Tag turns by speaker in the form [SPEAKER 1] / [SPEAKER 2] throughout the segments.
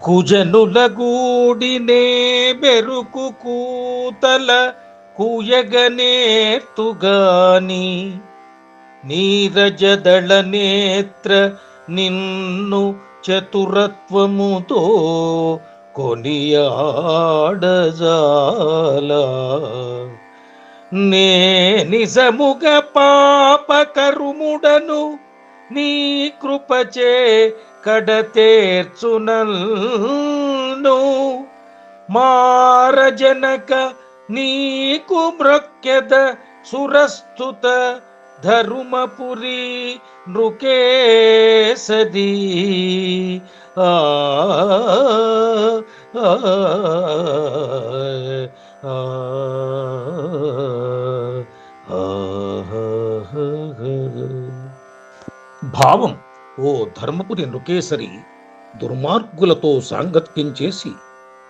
[SPEAKER 1] కుజనుల గూడినే బెరుకు కూతల కూయగనేర్తుగాని నీరజదళ నేత్ర నిన్ను చతురత్వముతో కొనియాడజాల. నే నిజముగ పాప కరుముడను నీ కృపచే కడతేర్చునల్ను మారజనక నీకు మృక్యద సురస్తుత ధరుమపురి నృకేసది. ఆ, భావం ఓ ధర్మపురి నృకేసరి దుర్మార్గులతో సాంగత్యం చేసి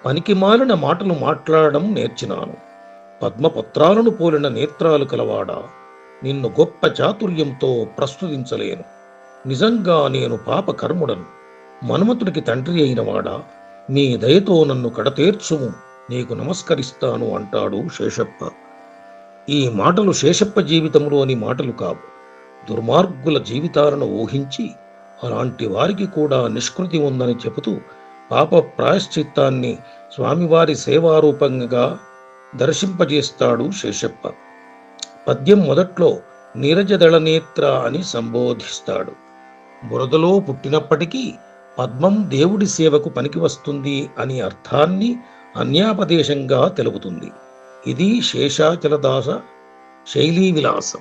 [SPEAKER 1] పనికిమాలిన మాటలు మాట్లాడడం నేర్చినాను. పద్మపత్రాలను పోలిన నేత్రాలు కలవాడా? నిన్ను గొప్ప చాతుర్యంతో ప్రస్తుతించలేను. నిజంగా నేను పాప కర్ముడను. మన్మతుడికి తండ్రి అయినవాడా నీ దయతో నన్ను కడతేర్చుము. నీకు నమస్కరిస్తాను అంటాడు శేషప్ప. ఈ మాటలు శేషప్ప జీవితంలోని మాటలు కావు. దుర్మార్గుల జీవితాలను ఊహించి అలాంటి వారికి కూడా నిష్కృతి ఉందని చెబుతూ పాప ప్రాయశ్చిత్తాన్ని స్వామివారి సేవారూపంగా దర్శింపజేస్తాడు శేషప్ప. పద్యం మొదట్లో నీరజదళనేత్ర అని సంబోధిస్తాడు. బురదలో పుట్టినప్పటికీ పద్మం దేవుడి సేవకు పనికి వస్తుంది అని అర్థాన్ని అన్యాపదేశంగా తెలుపుతుంది. ఇది శేషాచలదాస శైలీ విలాసం